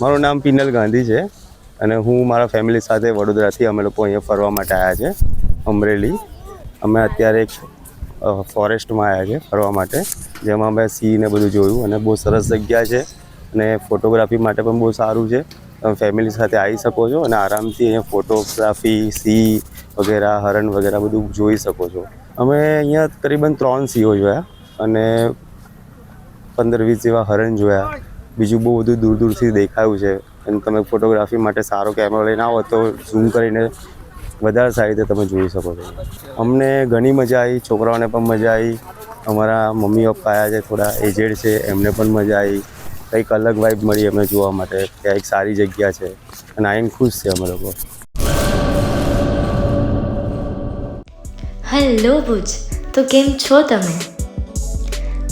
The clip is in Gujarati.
મારું નામ પિનલ ગાંધી છે અને હું મારા ફેમિલી સાથે વડોદરાથી અમે લોકો અહીંયા ફરવા માટે આવ્યા છે, અમરેલી. અમે અત્યારે એક ફોરેસ્ટમાં આવ્યા છે ફરવા માટે, જેમાં અમે સિંહ ને બધું જોયું અને બહુ સરસ જગ્યા છે અને ફોટોગ્રાફી માટે પણ બહુ સારું છે. તમે ફેમિલી સાથે આવી શકો છો અને આરામથી અહીંયા ફોટોગ્રાફી સિંહ વગેરે, હરણ વગેરે બધું જોઈ શકો છો. અમે અહીંયા કરીબન ત્રણ સિંહો જોયા અને પંદર વીસ જેવા હરણ જોયા. બીજું બહુ બધું દૂર દૂરથી દેખાયું છે. અને તમે ફોટોગ્રાફી માટે સારો કેમેરો લઈને આવો તો ઝૂમ કરીને વધારે સારી રીતે તમે જોઈ શકો છો. અમને ઘણી મજા આવી, છોકરાઓને પણ મજા આવી. અમારા મમ્મી પપ્પા આવ્યા છે, થોડા એજેડ છે, એમને પણ મજા આવી. કંઈક અલગ વાઇબ મળી અમને જોવા માટે, કે એક સારી જગ્યા છે. અને આઈને ખુશ છે અમે લોકો. હેલો ભુજ. તો કેમ છો તમે?